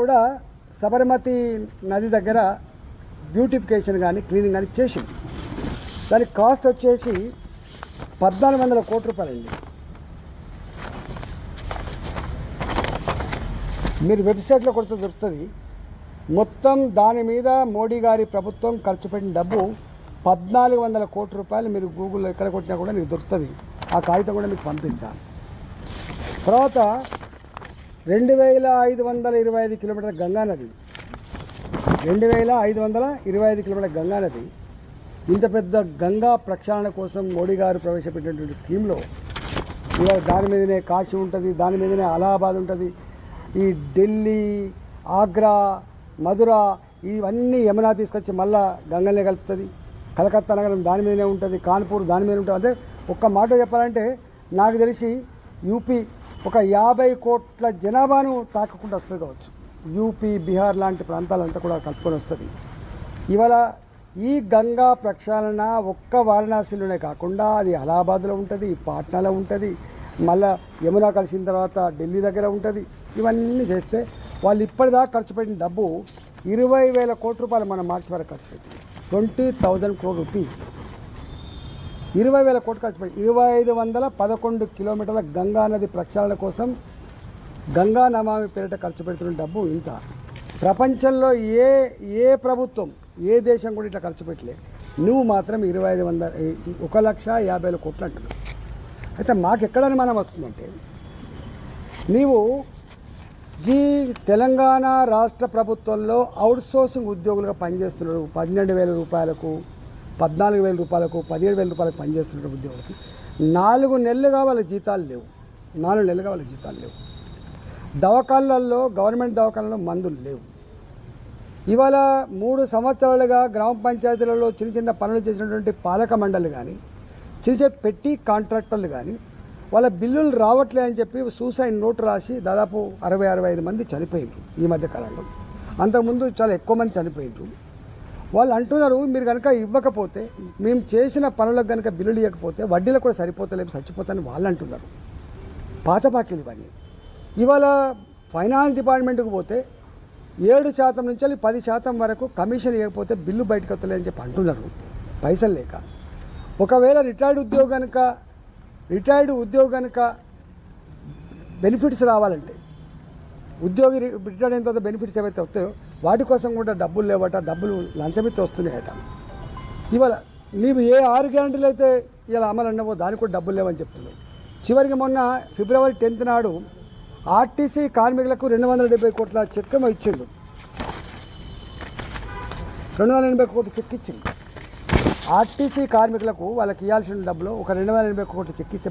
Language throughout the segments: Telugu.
కూడా సబర్మతి నది దగ్గర బ్యూటిఫికేషన్ కానీ క్లీనింగ్ కానీ చేసింది. దాని కాస్ట్ వచ్చేసి పద్నాలుగు వందల కోట్ల రూపాయలండి. మీరు వెబ్సైట్లో కొడితే దొరుకుతుంది. మొత్తం దాని మీద మోడీ గారి ప్రభుత్వం ఖర్చు పెట్టిన డబ్బు పద్నాలుగు వందల కోట్ల రూపాయలు మీరు గూగుల్లో ఎక్కడ కొట్టినా కూడా మీకు దొరుకుతుంది. ఆ కాగితం కూడా మీకు పంపిస్తాను. తర్వాత రెండు వేల ఐదు వందల ఇరవై ఐదు కిలోమీటర్ల గంగా నది. రెండు వేల ఐదు వందల ఇరవై ఐదు కిలోమీటర్ల గంగా నది. ఇంత పెద్ద గంగా ప్రక్షాళన కోసం మోడీ గారు ప్రవేశపెట్టినటువంటి స్కీమ్లో ఇవాళ దాని మీదనే కాశీ ఉంటుంది దాని మీదనే అలహాబాద్ ఉంటుంది. ఈ ఢిల్లీ ఆగ్రా మధుర ఇవన్నీ యమునా తీసుకొచ్చి మళ్ళా గంగనే కలుపుతుంది. కలకత్తా నగరం దాని మీదనే ఉంటుంది కాన్పూర్ దాని మీద ఉంటుంది. అంటే ఒక్క మాట చెప్పాలంటే నాకు తెలిసి యూపీ ఒక యాభై కోట్ల జనాభాను తాకకుండా వస్తుంది కావచ్చు. యూపీ బీహార్ లాంటి ప్రాంతాలంతా కూడా కలుపుకొని వస్తుంది. ఇవాళ ఈ గంగా ప్రక్షాళన ఒక్క వారణాసిలోనే కాకుండా అది అలహాబాద్లో ఉంటుంది పాట్నాలో ఉంటుంది మళ్ళా యమునా కలిసిన తర్వాత ఢిల్లీ దగ్గర ఉంటుంది. ఇవన్నీ చేస్తే వాళ్ళు ఇప్పటిదాకా ఖర్చు పెట్టిన డబ్బు ఇరవై వేల కోట్ల రూపాయలు మనం మార్చి వరకు ఖర్చు పెట్టింది. Twenty thousand crore rupees. ఇరవై వేల కోట్లు ఖర్చు పెట్టి ఇరవై ఐదు వందల పదకొండు కిలోమీటర్ల గంగా నది ప్రక్షాళన కోసం గంగా నమామి పేరిట ఖర్చు పెడుతున్న డబ్బు ఇంత. ప్రపంచంలో ఏ ఏ ప్రభుత్వం ఏ దేశం కూడా ఇట్లా ఖర్చు పెట్టలే. నువ్వు మాత్రం ఇరవై ఐదు వందల ఒక లక్ష యాభై వేల కోట్లు అంటున్నావు. అయితే మాకు ఎక్కడ అనుమానం వస్తుందంటే నీవు ఈ తెలంగాణ రాష్ట్ర ప్రభుత్వంలో అవుట్సోర్సింగ్ ఉద్యోగులుగా పనిచేస్తున్నారు పన్నెండు వేల రూపాయలకు పద్నాలుగు వేల రూపాయలకు పదిహేడు వేల రూపాయలకు పనిచేస్తున్న ఉద్యోగులకి నాలుగు నెలలుగా వాళ్ళ జీతాలు లేవు. నాలుగు నెలలుగా వాళ్ళ జీతాలు లేవు. దవాఖాన్లలో గవర్నమెంట్ దవాఖాన్లలో మందులు లేవు. ఇవాళ మూడు సంవత్సరాలుగా గ్రామ పంచాయతీలలో చిన్న చిన్న పనులు చేసినటువంటి పాలక మండలి కానీ చిన్న చిన్న పెట్టి కాంట్రాక్టర్లు కానీ వాళ్ళ బిల్లులు రావట్లే అని చెప్పి సూసైడ్ నోట్ రాసి దాదాపు అరవై అరవై ఐదు మంది చనిపోయిండ్రు ఈ మధ్య కాలంలో అంతకుముందు చాలా ఎక్కువ మంది చనిపోయిండ్రు వాళ్ళు అంటున్నారు మీరు కనుక ఇవ్వకపోతే మేము చేసిన పనులకు కనుక బిల్లులు ఇవ్వకపోతే వడ్డీలకు కూడా సరిపోతలేము చచ్చిపోతాయని వాళ్ళు అంటున్నారు. పాత బాకీలు ఇవన్నీ. ఇవాళ ఫైనాన్స్ డిపార్ట్మెంట్కి పోతే ఏడు శాతం నుంచి వెళ్ళి పది శాతం వరకు కమిషన్ ఇవ్వకపోతే బిల్లు బయటకు వస్తలేదని చెప్పి అంటున్నారు. పైసలు లేక. ఒకవేళ రిటైర్డ్ ఉద్యోగం కనుక రిటైర్డ్ ఉద్యోగం కనుక బెనిఫిట్స్ రావాలంటే ఉద్యోగి రిటైర్డ్ అయిన తర్వాత బెనిఫిట్స్ ఏవైతే వస్తాయో వాటి కోసం కూడా డబ్బులు లేవట డబ్బులు లంచమిత్తి వస్తున్నాయట. ఇవాళ నీవు ఏ ఆరు గ్యారంటీలు అయితే ఇలా అమలు అన్నావో దానికి కూడా డబ్బులు లేవని చెప్తున్నావు చివరికి మొన్న ఫిబ్రవరి టెన్త్ నాడు ఆర్టీసీ కార్మికులకు రెండు వందల డెబ్బై కోట్ల చెక్ ఇచ్చిండు. రెండు వందల ఎనభై కోట్ల చెక్ ఇచ్చిండు. ఆర్టీసీ కార్మికులకు వాళ్ళకి ఇవ్వాల్సిన డబ్బులు ఒక రెండు వందల ఎనభై కోట్ల చెక్ ఇస్తే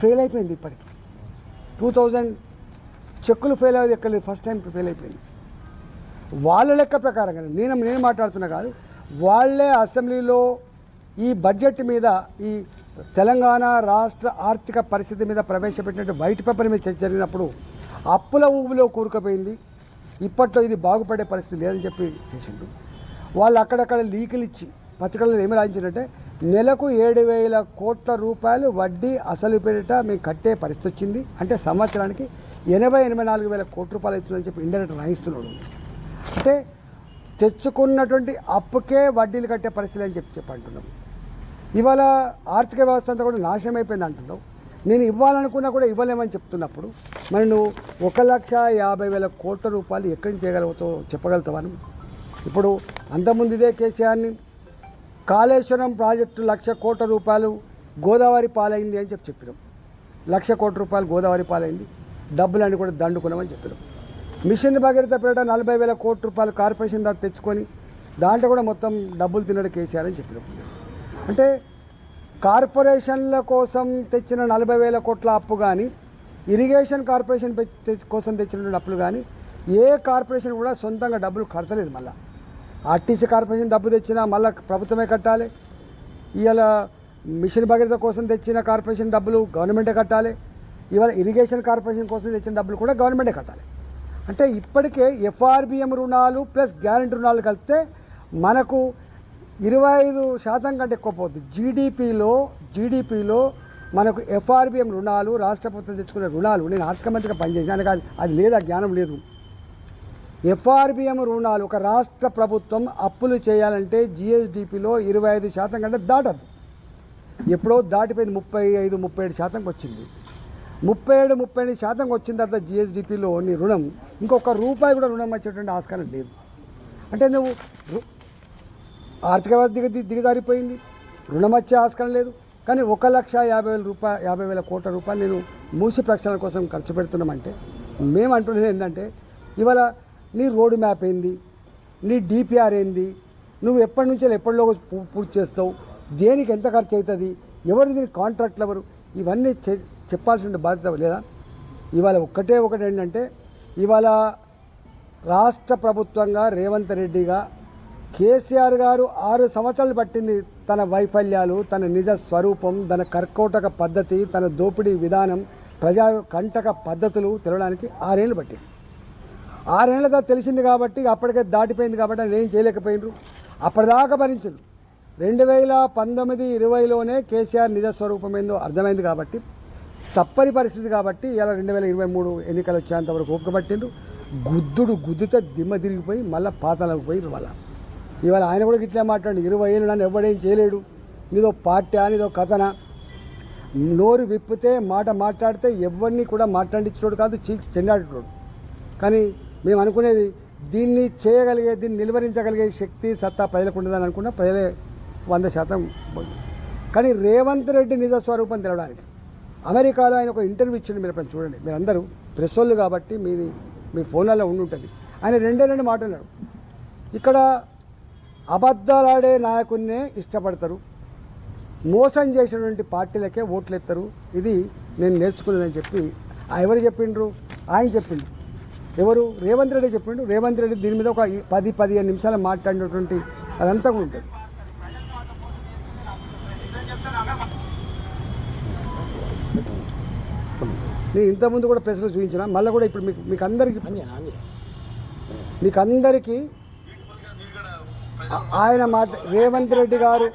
ఫెయిల్ అయిపోయింది ఇప్పటికి. టూ థౌజండ్ చెక్కులు ఫెయిల్ అయ్యేది ఎక్కడ ఫస్ట్ టైం ఫెయిల్ అయిపోయింది. వాళ్ళ లెక్క ప్రకారంగా నేను నేను మాట్లాడుతున్నా కాదు వాళ్ళే అసెంబ్లీలో ఈ బడ్జెట్ మీద ఈ తెలంగాణ రాష్ట్ర ఆర్థిక పరిస్థితి మీద ప్రవేశపెట్టినట్టు వైట్ పేపర్ మీద చర్చ జరిగినప్పుడు అప్పుల ఊబిలో కూరుకుపోయింది. ఇప్పట్లో ఇది బాగుపడే పరిస్థితి లేదని చెప్పి చేసిండు వాళ్ళు అక్కడక్కడ లీకులు ఇచ్చి పత్రికల్లో ఏమి రాయించారంటే నెలకు ఏడు వేల కోట్ల రూపాయలు వడ్డీ అసలు పేరిట మేము కట్టే పరిస్థితి వచ్చింది. అంటే సంవత్సరానికి ఎనభై ఎనభై నాలుగు వేల కోట్ల రూపాయలు ఇస్తుందని చెప్పి ఇండైరెక్ట్ రాయిస్తున్నాడు. అంటే తెచ్చుకున్నటువంటి అప్పుకే వడ్డీలు కట్టే పరిస్థితి అని చెప్పి చెప్పి అంటున్నాం ఇవాళ ఆర్థిక వ్యవస్థ అంతా కూడా నాశనం అయిపోయింది అంటున్నావు నేను ఇవ్వాలనుకున్నా కూడా ఇవ్వలేమని చెప్తున్నప్పుడు మరి నువ్వు ఒక లక్ష యాభై వేల కోట్ల రూపాయలు ఎక్కడి నుంచి చేయగలుగుతావు చెప్పగలుగుతావా ఇప్పుడు అంతకుముందు ఇదే కేసీఆర్ని కాళేశ్వరం ప్రాజెక్టు లక్ష కోట్ల రూపాయలు గోదావరి పాలైంది అని చెప్పి చెప్పినాం. లక్ష కోట్ల రూపాయలు గోదావరి పాలైంది. డబ్బులన్నీ కూడా దండుకున్నామని చెప్పినాం. మిషన్ భగీరథ పేరిట నలభై వేల కోట్ల రూపాయలు కార్పొరేషన్ దాకా తెచ్చుకొని దాంట్లో కూడా మొత్తం డబ్బులు తినడం కేసీఆర్ అని చెప్పినాం అంటే కార్పొరేషన్ల కోసం తెచ్చిన నలభై వేల కోట్ల అప్పు కానీ ఇరిగేషన్ కార్పొరేషన్ కోసం తెచ్చిన అప్పులు కానీ ఏ కార్పొరేషన్ కూడా సొంతంగా డబ్బులు కడతలేదు మళ్ళీ. ఆర్టీసీ కార్పొరేషన్ డబ్బు తెచ్చినా మళ్ళీ ప్రభుత్వమే కట్టాలి. ఇవాళ మిషన్ భగీరథ కోసం తెచ్చిన కార్పొరేషన్ డబ్బులు గవర్నమెంటే కట్టాలి. ఇవాళ ఇరిగేషన్ కార్పొరేషన్ కోసం తెచ్చిన డబ్బులు కూడా గవర్నమెంటే కట్టాలి. అంటే ఇప్పటికే ఎఫ్ఆర్బిఎం రుణాలు ప్లస్ గ్యారంటీ రుణాలు కలిపితే మనకు ఇరవై ఐదు శాతం కంటే ఎక్కువ పోతుంది. జీడిపిలో జీడిపిలో మనకు ఎఫ్ఆర్బిఎం రుణాలు రాష్ట్ర ప్రభుత్వం తెచ్చుకునే రుణాలు నేను ఆర్థిక మంత్రిగా పనిచేసాను కానీ అది- లేదా జ్ఞానం లేదు. ఎఫ్ఆర్బిఎం రుణాలు ఒక రాష్ట్ర ప్రభుత్వం అప్పులు చేయాలంటే జిఎస్డిపిలో ఇరవై ఐదు శాతం కంటే దాటదు ఎప్పుడో దాటిపోయింది ముప్పై ఐదు ముప్పై ఏడు శాతంకి వచ్చింది. ముప్పై ఏడు ముప్పై ఎనిమిది శాతం వచ్చిన తర్వాత జిఎస్డిపిలో నీ రుణం ఇంకొక రూపాయి కూడా రుణం వచ్చేటువంటి ఆస్కారం లేదు. అంటే నువ్వు ఆర్థిక వ్యవస్థ దిగ దిగజారిపోయింది. రుణం వచ్చే ఆస్కారం లేదు. కానీ ఒక లక్ష యాభై వేల రూపాయ యాభై వేల కోట్ల రూపాయలు నేను మూసి ప్రక్షాళన కోసం ఖర్చు పెడుతున్నామంటే మేము అంటున్నది ఏంటంటే ఇవాళ నీ రోడ్ మ్యాప్ ఏంది? నీ డిపిఆర్ ఏంది? నువ్వు ఎప్పటి నుంచి ఎప్పటిలో పూ- పూర్తి చేస్తావు? దేనికి ఎంత ఖర్చు అవుతుంది ఎవరు దీని కాంట్రాక్ట్లు ఎవరు? ఇవన్నీ చె- చెప్పాల్సిన బాధ్యత లేదా? ఇవాళ ఒక్కటే ఒకటి ఏంటంటే ఇవాళ రాష్ట్ర ప్రభుత్వంగా రేవంత్ రెడ్డిగా కేసీఆర్ గారు ఆరు సంవత్సరాలు పట్టింది తన వైఫల్యాలు తన నిజ స్వరూపం తన కర్కోటక పద్ధతి తన దోపిడీ విధానం ప్రజా కంటక పద్ధతులు తెలవడానికి ఆరేళ్ళు పట్టింది. ఆరేళ్ళతో తెలిసింది కాబట్టి అప్పటికే దాటిపోయింది కాబట్టి ఆయన ఏం చేయలేకపోయినరు. అప్పటిదాకా భరించరు. రెండు వేల పంతొమ్మిది ఇరవైలోనే కేసీఆర్ నిజ స్వరూపం ఏందో అర్థమైంది కాబట్టి తప్పని పరిస్థితి కాబట్టి ఇలా రెండు వేల ఇరవై మూడు ఎన్నికలు వచ్చేంత వరకు ఓపిక గుద్దుడు గుద్దుతో దిమ్మ తిరిగిపోయి మళ్ళీ పాతాలకు పోయి వాళ్ళ ఇవాళ ఆయన కూడా ఇట్లా మాట్లాడి ఇరవై ఏళ్ళు నన్ను ఎవడేం చేయలేడు. నీదో పార్టీ నీదో కథన నోరు విప్పితే మాట మాట్లాడితే ఎవరిని కూడా మాట్లాడించోడు కాదు చీల్చి చెండాడేటోడు కానీ మేము అనుకునేది దీన్ని చేయగలిగే దీన్ని నిలువరించగలిగే శక్తి సత్తా ప్రజలకు ఉండదని అనుకున్నా ప్రజలే వంద శాతం. కానీ రేవంత్ రెడ్డి నిజ స్వరూపం తెలవడానికి. అమెరికాలో ఆయన ఒక ఇంటర్వ్యూ ఇచ్చిండు మీరు ఎప్పుడైనా చూడండి. మీరు అందరూ ప్రెస్ వాళ్ళు కాబట్టి మీది మీ ఫోన్లలో ఉండి ఉంటుంది ఆయన రెండే రెండు మాట్లాడారు ఇక్కడ అబద్ధాలాడే నాయకున్నే ఇష్టపడతారు. మోసం చేసినటువంటి పార్టీలకే ఓట్లు ఎత్తారు ఇది నేను నేర్చుకున్నదని చెప్పి ఎవరు చెప్పిండ్రు? ఆయన చెప్పిండు. ఎవరు? రేవంత్ రెడ్డి చెప్పిండు. రేవంత్ రెడ్డి దీని మీద ఒక పది పదిహేను నిమిషాలు మాట్లాడినటువంటి అదంతా కూడా ఉంటుంది. నేను ఇంతకుముందు కూడా ప్రెస్లో చూపించిన. మళ్ళీ కూడా ఇప్పుడు మీకు మీకు అందరికీ మీకు అందరికీ ఆయన మాట రేవంత్ రెడ్డి గారు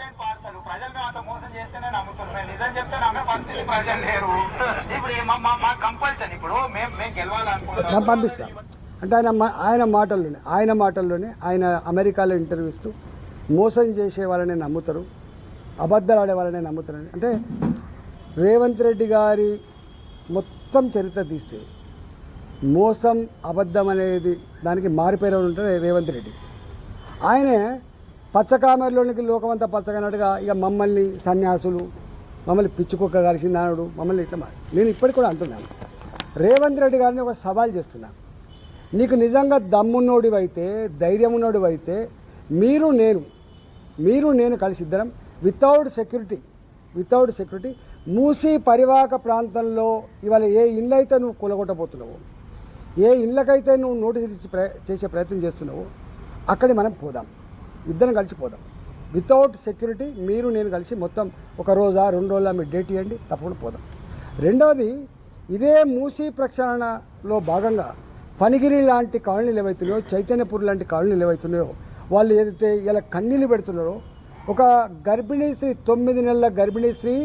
పంపిస్తా. అంటే ఆయన ఆయన మాటల్లోనే ఆయన మాటల్లోనే ఆయన అమెరికాలో ఇంటర్వ్యూ ఇస్తూ మోసం చేసే వాళ్ళని నమ్ముతారు. అబద్ధాలు ఆడే వాళ్ళని నమ్ముతారని అంటే రేవంత్ రెడ్డి గారి మొత్తం మొత్తం చరిత్ర తీస్తే మోసం అబద్ధం అనేది దానికి మారిపోయిన ఉంటారు రేవంత్ రెడ్డి. ఆయనే పచ్చకామెరలోనికి లోకమంతా పచ్చగన్నట్టుగా ఇక మమ్మల్ని సన్యాసులు మమ్మల్ని పిచ్చుకుక్క కలిసిందానుడు మమ్మల్ని ఇట్లా మాట నేను ఇప్పటికి కూడా అంటున్నాను. రేవంత్ రెడ్డి గారిని ఒక సవాల్ చేస్తున్నాను నీకు నిజంగా దమ్మున్నోడివైతే ధైర్యం ఉన్నోడివైతే మీరు నేను మీరు నేను కలిసి ఇద్దరం without security without security Musi పరివాహక ప్రాంతంలో ఇవాళ ఏ ఇళ్ళైతే నువ్వు కూలగొట్టబోతున్నావు ఏ ఇళ్ళకైతే నువ్వు నోటీస్ చేసే ప్రయత్నం చేస్తున్నావో అక్కడి మనం పోదాం. ఇద్దరం కలిసి పోదాం. వితౌట్ సెక్యూరిటీ మీరు నేను కలిసి మొత్తం ఒక రోజా రెండు రోజుల మీరు డేట్ ఇవ్వండి తప్పకుండా పోదాం. రెండవది ఇదే మూసీ ప్రక్షాళనలో భాగంగా ఫణిగిరి లాంటి కాలనీలు ఏవైతున్నాయో చైతన్యపూర్ లాంటి కాలనీలు ఏవైతున్నాయో వాళ్ళు ఏదైతే ఇలా కన్నీళ్ళు పెడుతున్నారో ఒక గర్భిణీ స్త్రీ తొమ్మిది నెలల గర్భిణీ స్త్రీ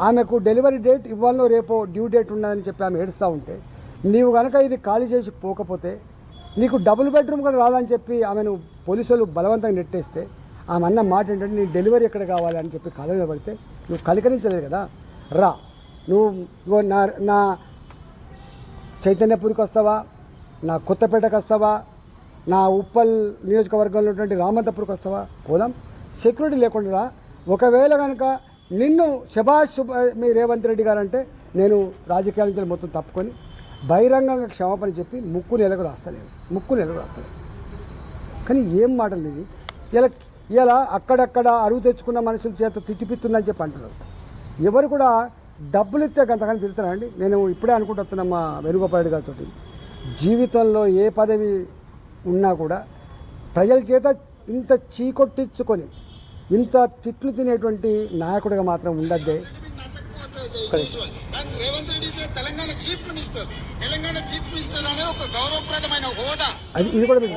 ఆమెకు డెలివరీ డేట్ ఇవ్వాలో రేపో డ్యూ డేట్ ఉన్నదని చెప్పి ఆమె ఏడుస్తూ ఉంటే నీవు కనుక ఇది ఖాళీ చేసి పోకపోతే నీకు డబుల్ బెడ్రూమ్ కూడా రాదని చెప్పి ఆమెను పోలీసులు బలవంతంగా నెట్టేస్తే ఆమె అన్న మాట ఏంటంటే నీ డెలివరీ ఎక్కడ కావాలి? అని చెప్పి కళ పడితే నువ్వు కలికరించలేదు కదా రా. నువ్వు నా నా చైతన్యపూరికి వస్తావా? నా కొత్తపేటకు వస్తావా? నా ఉప్పల్ నియోజకవర్గంలో ఉన్నటువంటి రామంతపూర్కి వస్తావా? పోదాం. సెక్యూరిటీ లేకుండా రా. ఒకవేళ కనుక నిన్ను శభాష్ మీ రేవంత్ రెడ్డి గారు అంటే నేను రాజకీయాల నుంచి మొత్తం తప్పుకొని బహిరంగంగా క్షమాపణ చెప్పి ముక్కు నెలకు రాస్తలేను. ముక్కు నెలకు రాస్తలేను. కానీ ఏం మాటలు ఇది? ఇలా ఇలా అక్కడక్కడ అరువు తెచ్చుకున్న మనుషుల చేత తిట్టిపిస్తుందని చెప్పి అంటున్నారు. ఎవరు కూడా డబ్బులు ఇస్తే గంతకాలం తిరుగుతారండి నేను ఇప్పుడే అనుకుంటున్నా మా వేణుగోపాల్ గారితో జీవితంలో ఏ పదవి ఉన్నా కూడా ప్రజల చేత ఇంత చీకొట్టించుకొని ఇంత తిట్లు తినేటువంటి నాయకుడిగా మాత్రం ఉండద్దే. కానీ Revanth Reddy is a Telangana chief minister Telangana chief minister అనే ఒక గౌరవప్రదమైన హోదా. అది ఇది కూడా మీకు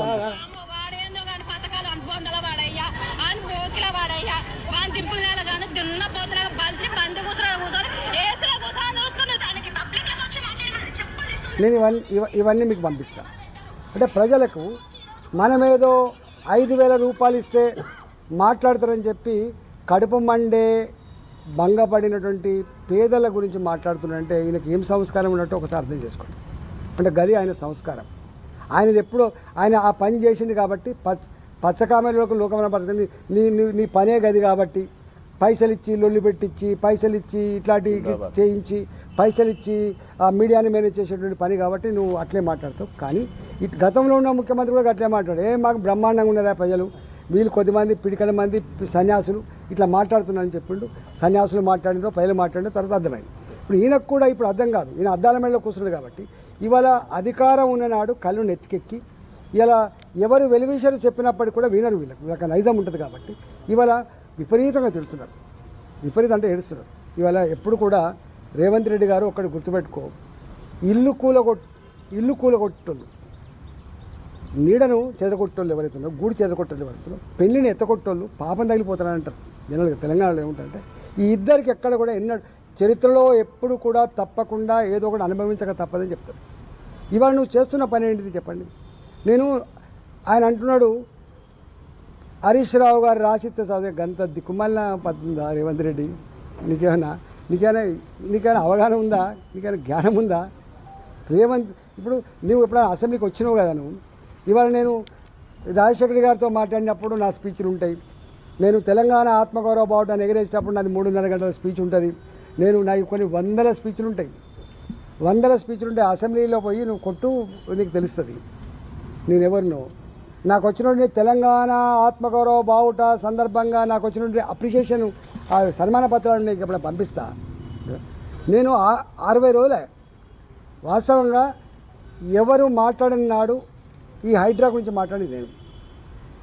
నేను ఇవన్నీ ఇవ- ఇవన్నీ మీకు పంపిస్తాను అంటే ప్రజలకు మనమేదో ఐదు వేల రూపాయలు ఇస్తే మాట్లాడతారని చెప్పి కడుపు మండే భంగపడినటువంటి పేదల గురించి మాట్లాడుతున్నారంటే ఈయనకి ఏం సంస్కారం ఉన్నట్టు ఒకసారి అర్థం చేసుకోండి. అంటే గది ఆయన సంస్కారం. ఆయనది ఎప్పుడో ఆయన ఆ పని చేసింది కాబట్టి పచ్చ పచ్చకామెలకు లోకమైన పడుతుంది నీ నీ నీ పనే గది కాబట్టి పైసలు ఇచ్చి లొల్లి పెట్టించి పైసలు ఇచ్చి ఇట్లాంటి చేయించి పైసలు ఇచ్చి ఆ మీడియాని మేనేజ్ చేసేటువంటి పని కాబట్టి నువ్వు అట్లే మాట్లాడతావు. కానీ గతంలో ఉన్న ముఖ్యమంత్రి కూడా అట్లే మాట్లాడు ఏ మాకు బ్రహ్మాండంగా ఉన్నారా ప్రజలు? వీళ్ళు కొద్దిమంది పిడికల మంది సన్యాసులు ఇట్లా మాట్లాడుతున్నారని చెప్పిండు. సన్యాసులు మాట్లాడినో ప్రజలు మాట్లాడిన తర్వాత అర్థమైంది. ఇప్పుడు ఈయనకు కూడా ఇప్పుడు అర్థం కాదు. ఈయన అద్దాల మేడలో కూర్చున్నాడు కాబట్టి ఇవాళ అధికారం ఉన్ననాడు కళ్ళు నెత్తికెక్కి ఇలా ఎవరు వెలివేశారు చెప్పినప్పటికీ కూడా వినరు వీళ్ళకి. వీళ్ళకి నైజం ఉంటుంది కాబట్టి ఇవాళ విపరీతంగా తిడుతున్నారు. విపరీతం అంటే ఏడుస్తున్నారు. ఇవాళ ఎప్పుడు కూడా రేవంత్ రెడ్డి గారు ఒకటి గుర్తుపెట్టుకో ఇల్లు కూలగొట్ ఇల్లు కూలగొట్టోళ్ళు నీడను చెదరగొట్టోళ్ళు ఎవరైతే ఉన్నారో గూడు చెదరగొట్టేళ్ళు ఎవరైతే పెళ్ళిని ఎత్తగొట్టోళ్ళు పాపం తగిలిపోతారని అంటారు జనరల్గా తెలంగాణలో ఏముంటారంటే ఈ ఇద్దరికి ఎక్కడ కూడా ఎన్న చరిత్రలో ఎప్పుడు కూడా తప్పకుండా ఏదో ఒకటి అనుభవించక తప్పదని చెప్తారు. ఇవాళ నువ్వు చేస్తున్న పని ఏంటిది చెప్పండి. నేను ఆయన అంటున్నాడు హరీష్ రావు గారు రాసిస్తే చదివే గంత దిక్కుమల్ల పద్ధతుందా రేవంత్ రెడ్డి? నీకేమైనా నీకైనా నీకైనా అవగాహన ఉందా? నీకైనా జ్ఞానం ఉందా? రేవంత్ ఇప్పుడు నువ్వు ఎప్పుడైనా అసెంబ్లీకి వచ్చినావు కదా నువ్వు? ఇవాళ నేను రాజశేఖర్ గారితో మాట్లాడినప్పుడు నా స్పీచ్లు ఉంటాయి. నేను తెలంగాణ ఆత్మగౌరవ బావుటాన్ని ఎగరేసినప్పుడు నాది మూడున్నర గంటల స్పీచ్ ఉంటుంది. నేను నాకు కొన్ని వందల స్పీచ్లు ఉంటాయి. వందల స్పీచ్లు ఉంటాయి అసెంబ్లీలో పోయి నువ్వు కొట్టు నీకు తెలుస్తుంది. నేను ఎవరినో నాకు వచ్చినటువంటి తెలంగాణ ఆత్మగౌరవ బావుట సందర్భంగా నాకు వచ్చినటువంటి అప్రిషియేషన్ ఆ సన్మాన పత్రాలను నీకు ఎప్పుడైనా పంపిస్తా? నేను ఆ- అరవై రోజులే. వాస్తవంగా ఎవరు మాట్లాడిన నాడు ఈ హైడ్రా గురించి మాట్లాడింది నేను.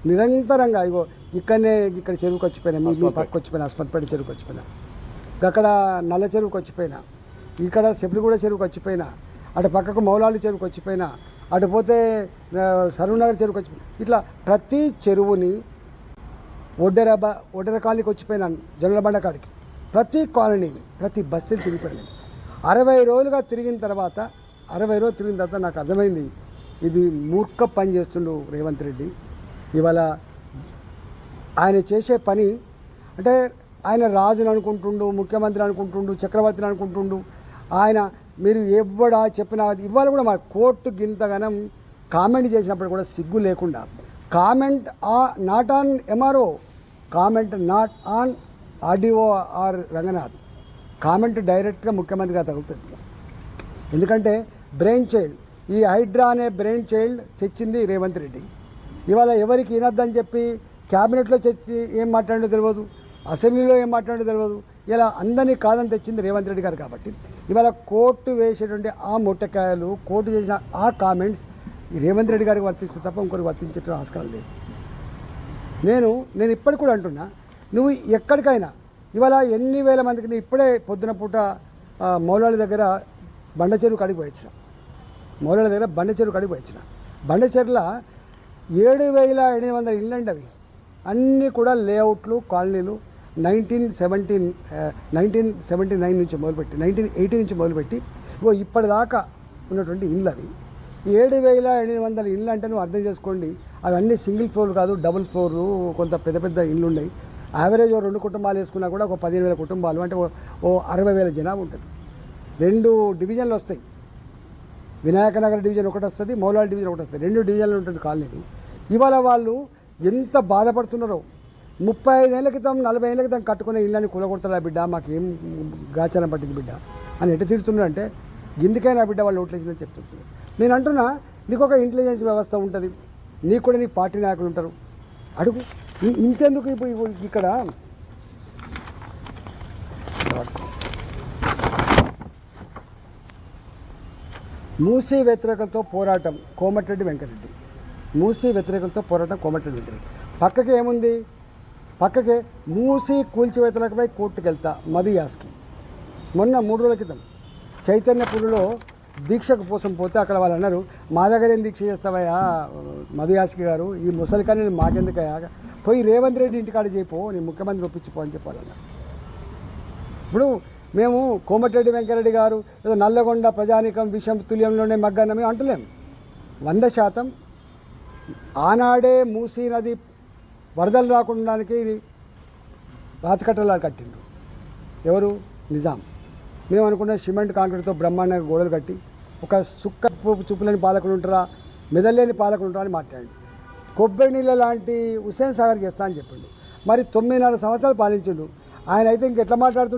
నిరంతరంగా ఇగో ఇక్కడనే ఇక్కడ చెరువుకి వచ్చిపోయినా మీ మీ పక్కకు వచ్చిపోయినా అస్మత్పేట చెరువుకి వచ్చిపోయినా అక్కడ నల్ల చెరువుకి వచ్చిపోయినా ఇక్కడ సెప్లిగూడ చెరువుకి వచ్చిపోయినా అటు పక్కకు మౌలాలి చెరువుకి వచ్చిపోయినా అటు పోతే సరూనగర్ చెరువుకి వచ్చిపోయినా ఇట్లా ప్రతి చెరువుని ఒడ్డెర ఒడ్డెర కాలనీకి వచ్చిపోయినాను జొన్నల బండ కాడికి. ప్రతి కాలనీని ప్రతి బస్తీని తిరిగిపోయాను అరవై రోజులుగా తిరిగిన తర్వాత అరవై రోజులు తిరిగిన తర్వాత నాకు అర్థమైంది. ఇది మూర్ఖ పని చేస్తుండు రేవంత్ రెడ్డి. ఇవాళ ఆయన చేసే పని అంటే ఆయన రాజుని అనుకుంటుండు ముఖ్యమంత్రి అనుకుంటుండు చక్రవర్తిని అనుకుంటుండు. ఆయన మీరు ఎవ్వడా చెప్పినా ఇవాళ కూడా మా కోర్టు గింతగనం కామెంట్ చేసినప్పుడు కూడా సిగ్గు లేకుండా. కామెంట్ ఆ not on MRO comment not on RDO R Ranganath. Comment డైరెక్ట్గా ముఖ్యమంత్రిగా తగులుతుంది. ఎందుకంటే బ్రెయిన్ చైల్డ్. ఈ హైడ్రా అనే బ్రెయిన్ చైల్డ్ తెచ్చింది రేవంత్ రెడ్డి. ఇవాళ ఎవరికి వినొద్దని చెప్పి క్యాబినెట్లో చచ్చి ఏం మాట్లాడో తెలియదు అసెంబ్లీలో ఏం మాట్లాడో తెలియదు. ఇలా అందరినీ కాదని తెచ్చింది రేవంత్ రెడ్డి గారు కాబట్టి. ఇవాళ కోర్టు వేసేటువంటి ఆ ముట్టకాయలు కోర్టు చేసిన ఆ కామెంట్స్ రేవంత్ రెడ్డి గారికి వర్తిస్తే తప్ప ఇంకొకరికి వర్తించే ఆస్కారం లేదు. నేను నేను ఇప్పటికి కూడా అంటున్నా నువ్వు ఎక్కడికైనా ఇవాళ ఎన్ని వేల మందికి నేను ఇప్పుడే పొద్దున పూట ఆ, మౌలాలి దగ్గర బండ చెరువు కడిగి పోయించిన మౌలాలి దగ్గర బండ చెరువు కడిగి వచ్చిన. బండ ఏడు వేల ఎనిమిది వందల ఇళ్ళండి అండి అవి అన్నీ కూడా లేఅవుట్లు కాలనీలు. Nineteen seventeen nineteen seventy nine నుంచి మొదలుపెట్టి నైన్టీన్ ఎయిటీ నుంచి మొదలుపెట్టి ఓ ఇప్పటిదాకా ఉన్నటువంటి ఇళ్ళు అవి. ఏడు వేల ఎనిమిది వందల ఇళ్ళు అంటే నువ్వు అర్థం చేసుకోండి. అవన్నీ సింగిల్ ఫ్లోర్ కాదు డబుల్ ఫ్లోర్ కొంత పెద్ద పెద్ద ఇళ్ళు ఉన్నాయి. యావరేజ్ ఓ రెండు కుటుంబాలు వేసుకున్నా కూడా ఒక పదిహేను వేల కుటుంబాలు అంటే ఓ అరవై వేల జనాభా ఉంటుంది. రెండు డివిజన్లు వస్తాయి. వినాయకనగర్ డివిజన్ ఒకటి వస్తుంది మౌలాల్ డివిజన్ ఒకటి వస్తుంది. రెండు డివిజన్లు ఉంటుంది కాలనీలు. ఇవాళ వాళ్ళు ఎంత బాధపడుతున్నారో. ముప్పై ఐదేళ్ళ క్రితం నలభై ఏళ్ళ క్రితం కట్టుకునే ఇళ్ళని కూలగొడతారా బిడ్డ? మాకేం గాచారం పట్టింది బిడ్డ? అని ఎట్ట తిడుతున్నారంటే ఎందుకైనా బిడ్డ వాళ్ళు ఓట్లేసిందని చెప్తున్నారు. నేను అంటున్నా నీకు ఒక ఇంటెలిజెన్స్ వ్యవస్థ ఉంటుంది. నీకు కూడా నీ పార్టీ నాయకులు ఉంటారు. అడుగు. ఇంతెందుకు ఇప్పుడు ఇక్కడ మూసీ వ్యతిరేకలతో పోరాటం కోమటిరెడ్డి వెంకటరెడ్డి. మూసీ వ్యతిరేకలతో పోరాటం కోమటిరెడ్డి వెంకటరెడ్డి. పక్కకి ఏముంది? పక్కకే మూసీ కూల్చివేతలకపై కోర్టుకు వెళ్తా మధు యాస్కి. మొన్న మూడు రోజుల క్రితం చైతన్యపురిలో దీక్షకు కోసం పోతే అక్కడ వాళ్ళు అన్నారు మా దగ్గర ఏం దీక్ష చేస్తావయ్యా మధు యాస్కి గారు? ఈ ముసలికాన్ని మాకెందుకయ్యా? పోయి రేవంత్ రెడ్డి ఇంటికాడ చేయిపో నేను ముఖ్యమంత్రి ఒప్పించిపో అని చెప్పాలన్నారు ఇప్పుడు మేము కోమటిరెడ్డి వెంకరెడ్డి గారు ఏదో నల్లగొండ ప్రజానికం విషం తుల్యంలోనే మగ్గనమే అంటలేం. వంద శాతం ఆనాడే మూసీ నది వరదలు రాకుండానికి రాతికట్టలాగా కట్టిండు ఎవరు? నిజాం. మేము అనుకున్న సిమెంట్ కాంక్రీట్తో బ్రహ్మాండంగా గోడలు కట్టి ఒక సుక్క చూపులేని పాలకులు ఉంటారా? మెదలేని పాలకులు ఉంటారా అని మాట్లాడి కొబ్బరి నీళ్ళ లాంటి హుస్సేన్ సాగర్ చేస్తా అని చెప్పిండు. మరి తొమ్మిదిన్నర సంవత్సరాలు పాలించిండు. ఆయన అయితే ఇంకెట్లా మాట్లాడుతుండు?